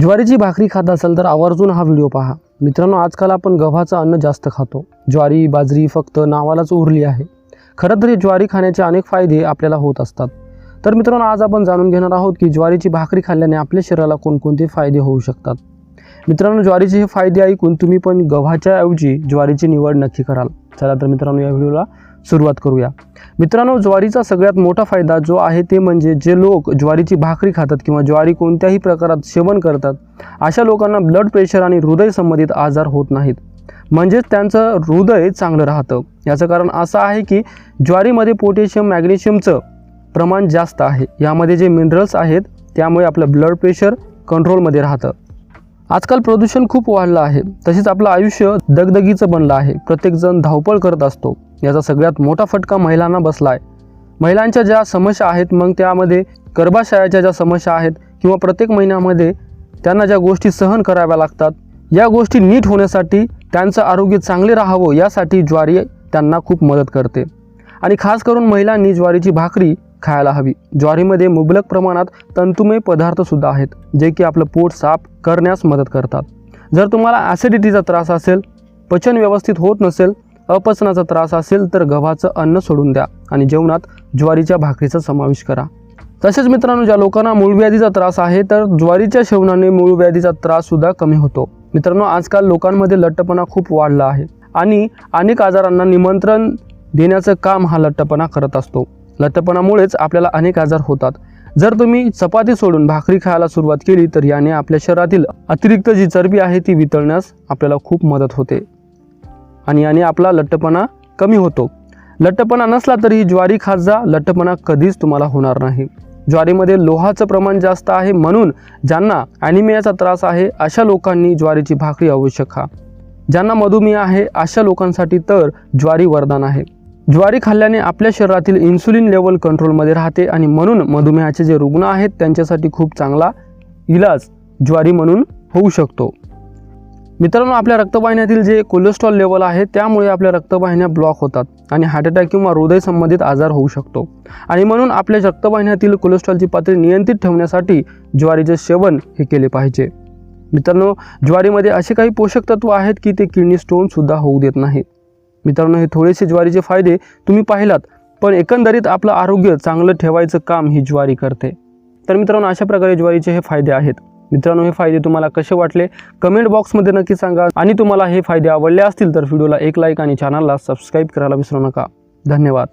ज्वारीची भाकरी खात असाल तर आवर्जून हा व्हिडिओ पहा. मित्रांनो आजकाल आपण गव्हाचं अन्न जास्त खातो. ज्वारी बाजरी फक्त नावालाच उरली आहे. खरं तर हे ज्वारी खाण्याचे अनेक फायदे आपल्याला होत असतात. तर मित्रांनो आज आपण जाणून घेणार आहोत की ज्वारीची भाकरी खाल्ल्याने आपल्या शरीराला कोणकोणते फायदे होऊ शकतात. मित्रांनो ज्वारीचे हे फायदे ऐकून तुम्ही पण गव्हाच्या ऐवजी ज्वारीची निवड नक्की कराल. चला तर मित्रांनो या व्हिडिओला सुरुवात करूया. मित्रांनो ज्वारीचा सगळ्यात मोठा फायदा जो आहे ते म्हणजे जे लोक ज्वारीची भाकरी खातात किंवा ज्वारी कोणत्याही प्रकारात सेवन करतात अशा लोकांना ब्लड प्रेशर आणि हृदय संबंधित आजार होत नाहीत. म्हणजेच त्यांचं हृदय चांगलं राहतं. याचं कारण असं आहे की ज्वारीमध्ये पोटॅशियम मॅग्नेशियमचं प्रमाण जास्त आहे. यामध्ये जे मिनरल्स आहेत त्यामुळे आपलं ब्लड प्रेशर कंट्रोलमध्ये राहतं. आजकाल प्रदूषण खूप वाढलं आहे. तसेच आपलं आयुष्य दगदगीचं बनलं आहे. प्रत्येकजण धावपळ करत असतो. याचा सगळ्यात मोठा फटका महिलांना बसला आहे महिलांच्या ज्या समस्या आहेत मग त्यामध्ये गर्भाशयाच्या ज्या समस्या आहेत किंवा प्रत्येक महिन्यामध्ये त्यांना ज्या गोष्टी सहन कराव्या लागतात या गोष्टी नीट होण्यासाठी त्यांचं आरोग्य चांगले राहावं यासाठी ज्वारी त्यांना खूप मदत करते. आणि खास करून महिलांनी ज्वारीची भाकरी खायला हवी. ज्वारीमध्ये मुबलक प्रमाणात तंतुमय पदार्थसुद्धा आहेत जे की आपलं पोट साफ करण्यास मदत करतात. जर तुम्हाला ॲसिडिटीचा त्रास असेल पचन व्यवस्थित होत नसेल अपचनाचा त्रास असेल तर गव्हाचं अन्न सोडून द्या आणि जेवणात ज्वारीच्या भाकरीचा समावेश करा. तसेच मित्रांनो ज्या लोकांना मूळव्याधीचा त्रास आहे तर ज्वारीच्या सेवनाने मूळव्याधीचा त्राससुद्धा कमी होतो. मित्रांनो आजकाल लोकांमध्ये लठ्ठपणा खूप वाढला आहे आणि अनेक आजारांना निमंत्रण देण्याचं काम हा लठ्ठपणा करत असतो. लठ्ठपणामुळेच आपल्याला अनेक आजार होतात. जर तुम्ही चपाती सोडून भाकरी खायला सुरुवात केली तर याने आपल्या शरीरातील अतिरिक्त जी चरबी आहे ती वितळण्यास आपल्याला खूप मदत होते. आणि याने आपला लठ्ठपणा कमी होतो. लठ्ठपणा नसला तरी ज्वारी खात जा लठ्ठपणा कधीच तुम्हाला होणार नाही. ज्वारीमध्ये लोहाचं प्रमाण जास्त आहे म्हणून ज्यांना ॲनिमियाचा त्रास आहे अशा लोकांनी ज्वारीची भाकरी अवश्य खा. ज्यांना मधुमेह आहे अशा लोकांसाठी तर ज्वारी वरदान आहे. ज्वारी खाल्ल्याने आपल्या शरीरातील इन्सुलिन लेवल कंट्रोलमध्ये राहते आणि म्हणून मधुमेहाचे जे रुग्ण आहेत त्यांच्यासाठी खूप चांगला इलाज ज्वारी म्हणून होऊ शकतो. मित्रांनो आपल्या रक्तवाहिन्यातील जे कोलेस्ट्रॉल लेवल आहे त्यामुळे आपल्या रक्तवाहिन्या ब्लॉक होतात आणि हार्ट अटॅक किंवा हृदय संबंधित आजार होऊ शकतो. आणि म्हणून आपल्या रक्तवाहिन्यातील कोलेस्ट्रॉलची पातळी नियंत्रित ठेवण्यासाठी ज्वारीचे सेवन हे केले पाहिजे. मित्रांनो ज्वारीमध्ये असे काही पोषक तत्व आहेत की ते किडनी स्टोनसुद्धा होऊ देत नाहीत. मित्रांनो हे थोडेसे ज्वारीचे फायदे तुम्ही पाहिलात पण एकंदरीत आपलं आरोग्य चांगलं ठेवायचं काम ही ज्वारी करते. तर मित्रांनो अशा प्रकारे ज्वारीचे हे फायदे आहेत. मित्रांनो हे फायदे तुम्हाला कसे वाटले? कमेंट बॉक्समध्ये नक्की सांगा. आणि तुम्हाला हे फायदे आवडले असतील तर व्हिडिओला एक लाईक आणि चॅनलला सबस्क्राईब करायला विसरू नका. धन्यवाद.